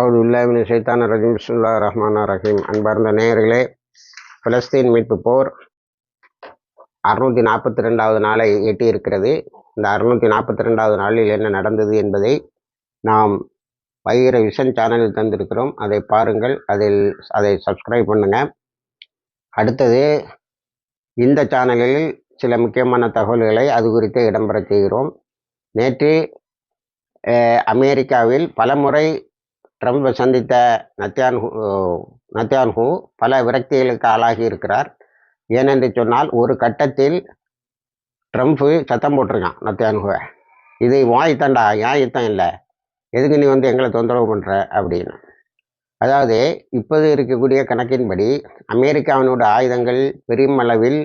அவர் உல்லாமின் சைத்தான ரஜீம் சுல்லா ரஹ்மானா ரஹீம். அன்பார்ந்த நேயர்களே பலஸ்தீன் மீட்பு போர் அறுநூற்றி நாற்பத்தி ரெண்டாவது நாளை எட்டி இருக்கிறது இந்த அறுநூற்றி நாற்பத்தி ரெண்டாவது நாளில் என்ன நடந்தது என்பதை நாம் வைகிற விஷன் சேனலில் தந்திருக்கிறோம். அதை பாருங்கள். அதில் அதை சப்ஸ்கிரைப் பண்ணுங்கள் அடுத்தது இந்த சேனலில் சில முக்கியமான தகவல்களை அது குறித்து இடம்பெற செய்கிறோம். நேற்று அமெரிக்காவில் பலமுறை ட்ரம்ப்பை சந்தித்த நத்தியான்ஹூ நத்தியான்ஹூ பல விரக்திகளுக்கு ஆளாகி இருக்கிறார். ஏனென்று சொன்னால் ஒரு கட்டத்தில் ட்ரம்ப்பு சத்தம் போட்டிருக்கான் நத்தியான்ஹுவை. இது வாய் தண்டா ஏன் யுத்தம் இல்லை. எதுக்கு நீ வந்து எங்களை தொந்தரவு பண்ணுற அப்படின்னு. அதாவது இப்போது இருக்கக்கூடிய கணக்கின்படி அமெரிக்காவினோட ஆயுதங்கள் பெருமளவில்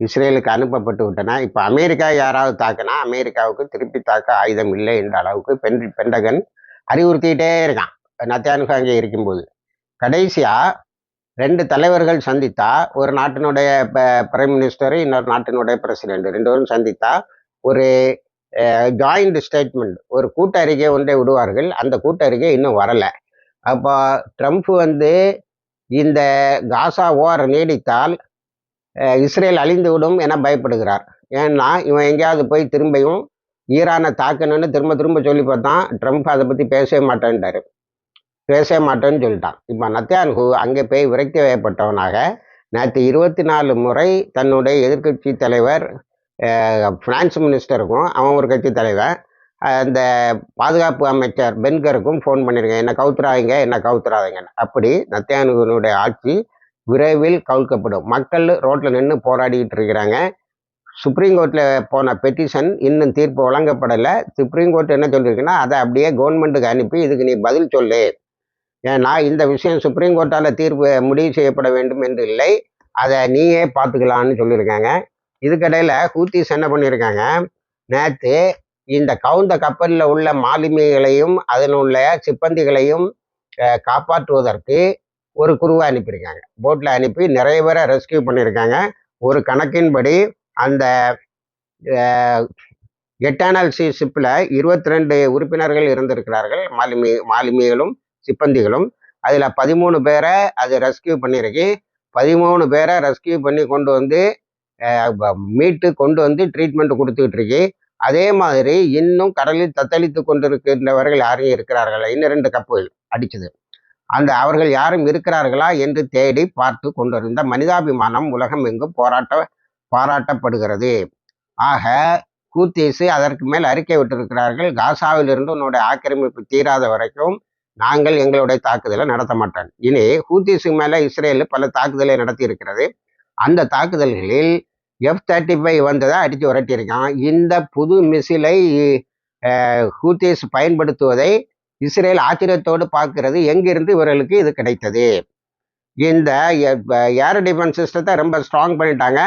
இஸ்ரேலுக்கு அனுப்பப்பட்டு விட்டன. இப்போ அமெரிக்கா யாராவது தாக்குனா அமெரிக்காவுக்கு திருப்பி தாக்க ஆயுதம் இல்லை என்ற அளவுக்கு பென் பெண்டகன் அறிவுறுத்திக்கிட்டே இருக்கான். நத்தியானுக்கு அங்கே இருக்கும்போது. கடைசியாக ரெண்டு தலைவர்கள் சந்தித்தா ஒரு நாட்டினுடைய பிரைம் மினிஸ்டர் இன்னொரு நாட்டினுடைய பிரசிடென்ட் ரெண்டு பேரும் சந்தித்தா ஒரு ஜாயிண்ட் ஸ்டேட்மெண்ட் ஒரு கூட்டறிக்கை ஒன்றை விடுவார்கள். அந்த கூட்டறிக்கை இன்னும் வரலை. அப்போ ட்ரம்ப் வந்து இந்த காசா ஓர் நீடித்தால் இஸ்ரேல் அழிந்து விடும் என பயப்படுகிறார். ஏன்னா இவன் எங்கேயாவது போய் திரும்பியும் ஈரானை தாக்கணும்னு திரும்ப திரும்ப சொல்லி பார்த்தான் ட்ரம்ப் அதை பற்றி பேசவே மாட்டேன்ட்டாரு. பேச மாட்டேன்னு சொல்லிட்டான். இப்போ நத்தியான்கு அங்கே போய் விரக்தி வயப்பட்டவனாக நேற்று இருபத்தி நாலு முறை தன்னுடைய எதிர்கட்சி தலைவர் ஃபினான்ஸ் மினிஸ்டருக்கும் அவன் ஒரு கட்சி தலைவர் அந்த பாதுகாப்பு அமைச்சர் பென்கருக்கும் ஃபோன் பண்ணியிருக்கேன் என்ன கவுத்துறாதீங்க என்ன கவுத்துறாதீங்கன்னு. அப்படி நத்தியானுகனுடைய ஆட்சி விரைவில் கவுழ்க்கப்படும் மக்கள் ரோட்டில் நின்று போராடிக்கிட்டு இருக்கிறாங்க. சுப்ரீம் கோர்ட்டில் போன பெட்டிஷன் இன்னும் தீர்ப்பு வழங்கப்படலை. சுப்ரீம் கோர்ட் என்ன சொல்லியிருக்குன்னா அதை அப்படியே கவர்மெண்ட்டுக்கு அனுப்பி இதுக்கு நீ பதில் சொல்லு. ஏன்னா இந்த விஷயம் சுப்ரீம் கோர்ட்டால் தீர்ப்பு முடிவு செய்யப்பட வேண்டும் என்று இல்லை. அதை நீயே பார்த்துக்கலான்னு சொல்லியிருக்காங்க. இதுக்கடையில் ஹூத்திஸ் என்ன பண்ணியிருக்காங்க? நேற்று இந்த கவுந்த கப்பலில் உள்ள மாலுமிகளையும் அதனுள்ள சிப்பந்திகளையும் காப்பாற்றுவதற்கு ஒரு குருவை அனுப்பியிருக்காங்க. போட்டில் அனுப்பி நிறைய பேரை ரெஸ்கியூ பண்ணியிருக்காங்க. ஒரு கணக்கின்படி அந்த எட்டானல் சி ஷிப்பில் இருபத்தி ரெண்டு உறுப்பினர்கள் இருந்திருக்கிறார்கள். மாலுமி மாலுமிகளும் சிப்பந்திகளும் அதில் பதிமூணு பேரை அது ரெஸ்கியூ பண்ணியிருக்கு பதிமூணு பேரை ரெஸ்கியூ பண்ணி கொண்டு வந்து மீட்டு கொண்டு வந்து ட்ரீட்மெண்ட் கொடுத்துக்கிட்டு இருக்கு. அதே மாதிரி இன்னும் கடலில் தத்தளித்து கொண்டிருக்கின்றவர்கள் யாரும் இருக்கிறார்கள்? இன்னும் ரெண்டு கப்புகள் அடிச்சது. அந்த அவர்கள் யாரும் இருக்கிறார்களா என்று தேடி பார்த்து கொண்டிருந்த மனிதாபிமானம் உலகம் எங்கும் போராட்ட பாராட்டப்படுகிறது. ஆக கூத்தீசு அதற்கு மேல் அறிக்கை விட்டிருக்கிறார்கள். காசாவிலிருந்து உன்னுடைய ஆக்கிரமிப்பு தீராத வரைக்கும் நாங்கள் எங்களுடைய தாக்குதலை நடத்த மாட்டோம். இனி ஹூத்தீஸு மேலே இஸ்ரேல் பல தாக்குதலை நடத்தி இருக்கிறது அந்த தாக்குதல்களில் எஃப் தேர்ட்டி ஃபைவ் வந்ததை அடித்து விரட்டியிருக்கான். இந்த புது மிசிலை ஹூத்திஸ் பயன்படுத்துவதை இஸ்ரேல் ஆச்சரியத்தோடு பார்க்கிறது. எங்கிருந்து இவர்களுக்கு இது கிடைத்தது? இந்த ஏர் டிஃபென்ஸ் சிஸ்டத்தை ரொம்ப ஸ்ட்ராங் பண்ணிட்டாங்க.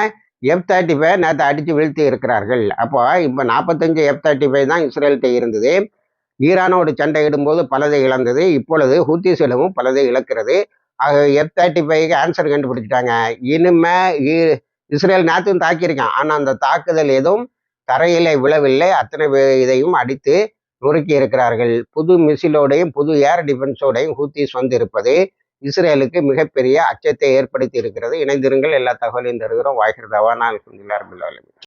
எஃப் தேர்ட்டி ஃபைவ் நேற்று அடித்து வீழ்த்தி இருக்கிறார்கள் அப்போ இப்போ நாற்பத்தஞ்சு எஃப் தேர்ட்டி ஃபைவ் தான் இஸ்ரேல்கிட்ட இருந்தது. ஈரானோடு சண்டையிடும்போது பலதை இழந்தது. இப்பொழுது ஹூத்திஸிடமும் பலதை இழக்கிறது. ஆக எஃப் தேர்ட்டி ஃபைவ்க்கு ஆன்சர் கண்டுபிடிச்சிட்டாங்க. இனிமே இஸ்ரேல் நேற்றும் தாக்கியிருக்கான். ஆனால் அந்த தாக்குதல் எதுவும் தரையிலே விழவில்லை. அத்தனை இதையும் அடித்து நொறுக்கி இருக்கிறார்கள் புது மிசிலோடையும் புது ஏர் டிஃபென்ஸோடையும் ஹூத்திஸ் வந்திருப்பது இஸ்ரேலுக்கு மிகப்பெரிய அச்சத்தை ஏற்படுத்தி இருக்கிறது இணைந்திருங்கள். எல்லா தகவலையும் தருகிறோம். வாய்கிறதாவா நான்